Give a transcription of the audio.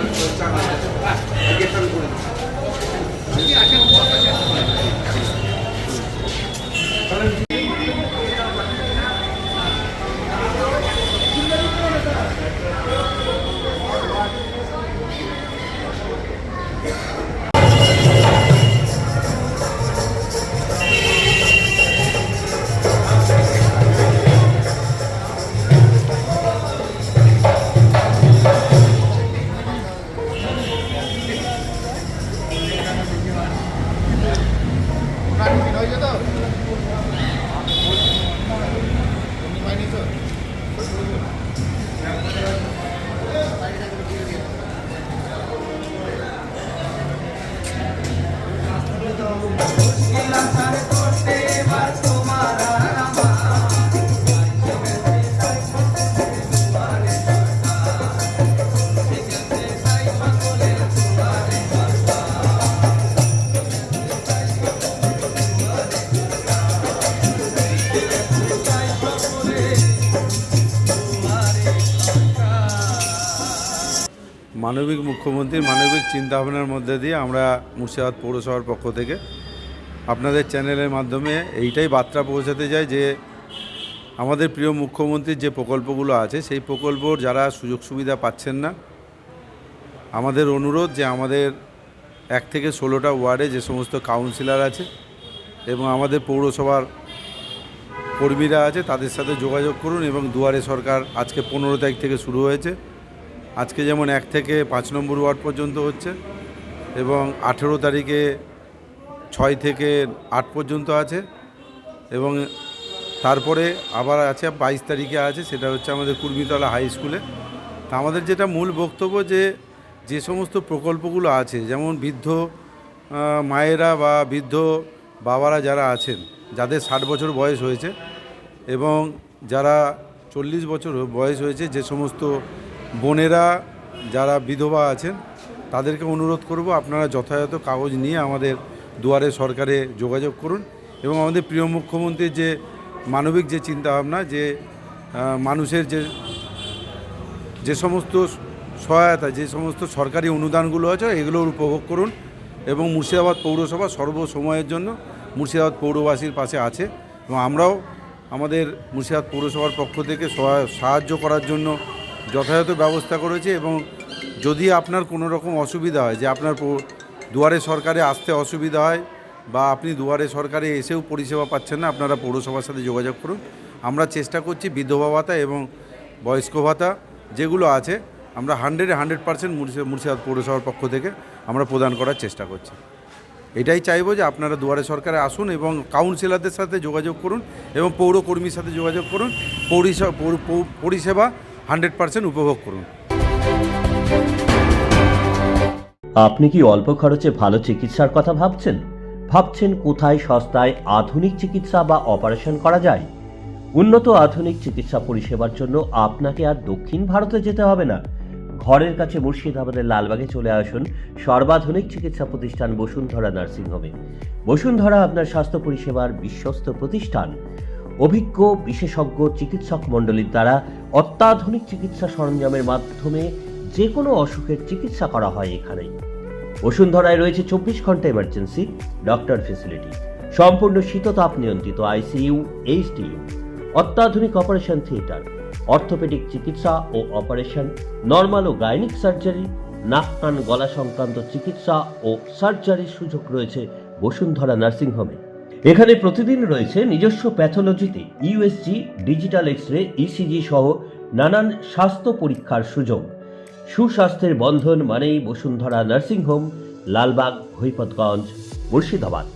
결정하셨습니다. 알겠습니다. Thank you. মানবিক মুখ্যমন্ত্রীর মানবিক চিন্তাভাবনার মধ্যে দিয়ে আমরা মুর্শিদাবাদ পৌরসভার পক্ষ থেকে আপনাদের চ্যানেলের মাধ্যমে এইটাই বার্তা পৌঁছাতে চাই যে আমাদের প্রিয় মুখ্যমন্ত্রীর যে প্রকল্পগুলো আছে, সেই প্রকল্পর যারা সুযোগ সুবিধা পাচ্ছেন না, আমাদের অনুরোধ যে আমাদের এক থেকে ষোলোটা ওয়ার্ডে যে সমস্ত কাউন্সিলর আছে এবং আমাদের পৌরসভার কর্মীরা আছে, তাদের সাথে যোগাযোগ করুন এবং দুয়ারে সরকার আজকে পনেরো তারিখ থেকে শুরু হয়েছে। আজকে যেমন এক থেকে পাঁচ নম্বর ওয়ার্ড পর্যন্ত হচ্ছে এবং আঠেরো তারিখে ছয় থেকে আট পর্যন্ত আছে এবং তারপরে আবার আছে বাইশ তারিখে আছে, সেটা হচ্ছে আমাদের কুর্মিতলা হাই স্কুলে। তা আমাদের যেটা মূল বক্তব্য যে যে সমস্ত প্রকল্পগুলো আছে, যেমন বৃদ্ধ মায়েরা বা বৃদ্ধ বাবারা যারা আছেন, যাদের ষাট বছর বয়স হয়েছে এবং যারা চল্লিশ বছর বয়স হয়েছে, যে সমস্ত বোনেরা যারা বিধবা আছেন, তাদেরকে অনুরোধ করব আপনারা যথাযথ কাগজ নিয়ে আমাদের দুয়ারে সরকারে যোগাযোগ করুন এবং আমাদের প্রিয় মুখ্যমন্ত্রীর যে মানবিক যে চিন্তাভাবনা, যে মানুষের যে যে সমস্ত সহায়তা, যে সমস্ত সরকারি অনুদানগুলো আছে, এগুলোর উপভোগ করুন এবং মুর্শিদাবাদ পৌরসভা সর্বসময়ের জন্য মুর্শিদাবাদ পৌরবাসীর পাশে আছে এবং আমরাও আমাদের মুর্শিদাবাদ পৌরসভার পক্ষ থেকে সহায়- সাহায্য করার জন্য যথাযথ ব্যবস্থা করেছে এবং যদি আপনার কোনো রকম অসুবিধা হয়, যে আপনার দুয়ারে সরকারে আসতে অসুবিধা হয় বা আপনি দুয়ারে সরকারে এসেও পরিষেবা পাচ্ছেন না, আপনারা পৌরসভার সাথে যোগাযোগ করুন। আমরা চেষ্টা করছি বিধবা ভাতা এবং বয়স্ক ভাতা যেগুলো আছে, আমরা হান্ড্রেডে হান্ড্রেড পার্সেন্ট মুর্শিদাবাদ পৌরসভার পক্ষ থেকে আমরা প্রদান করার চেষ্টা করছি। এটাই চাইব যে আপনারা দুয়ারে সরকারে আসুন এবং কাউন্সিলরদের সাথে যোগাযোগ করুন এবং পৌরকর্মীর সাথে যোগাযোগ করুন। পরিষেবা পরিষেবা হান্ড্রেড পার্সেন্ট উপভোগ করুন। আপনি কি অল্প খরচে ভালো চিকিৎসার কথা ভাবছেন? ভাবছেন কোথায় সস্তায় আধুনিক চিকিৎসা বা অপারেশন করা যায়? উন্নত আধুনিক চিকিৎসা পরিষেবার জন্য আপনাকে আর দক্ষিণ ভারতে যেতে হবে না। ঘরের কাছে মুর্শিদাবাদের লালবাগে চলে আসুন সর্বাধুনিক চিকিৎসা প্রতিষ্ঠান বসুন্ধরা নার্সিংহোমে। বসুন্ধরা আপনার স্বাস্থ্য পরিষেবার বিশ্বস্ত প্রতিষ্ঠান। অভিজ্ঞ বিশেষজ্ঞ চিকিৎসক মণ্ডলীর দ্বারা অত্যাধুনিক চিকিৎসা সরঞ্জামের মাধ্যমে যে কোনো অসুখের চিকিৎসা করা হয় এখানেই। বসুন্ধরায় রয়েছে চব্বিশ ঘণ্টা এমার্জেন্সি ডক্টর ফেসিলিটি সম্পূর্ণ শীততাপ নিয়ন্ত্রিত আইসিইউ, এইচডিইউ, অত্যাধুনিক অপারেশন থিয়েটার অর্থোপেডিক চিকিৎসা ও অপারেশন নর্মাল ও গাইনিক সার্জারি নাক কান গলা সংক্রান্ত চিকিৎসা ও সার্জারির সুযোগ রয়েছে বসুন্ধরা নার্সিংহোমে এখানে প্রতিদিন রয়েছে নিজস্ব প্যাথোলজিতে USG digital X ray ECG সহ নানান স্বাস্থ্য পরীক্ষার সুযোগ। সুস্বাস্থ্যের বন্ধন মানেই বসুন্ধরা নার্সিংহোম, লালবাগ, হৈপতগঞ্জ, মুর্শিদাবাদ।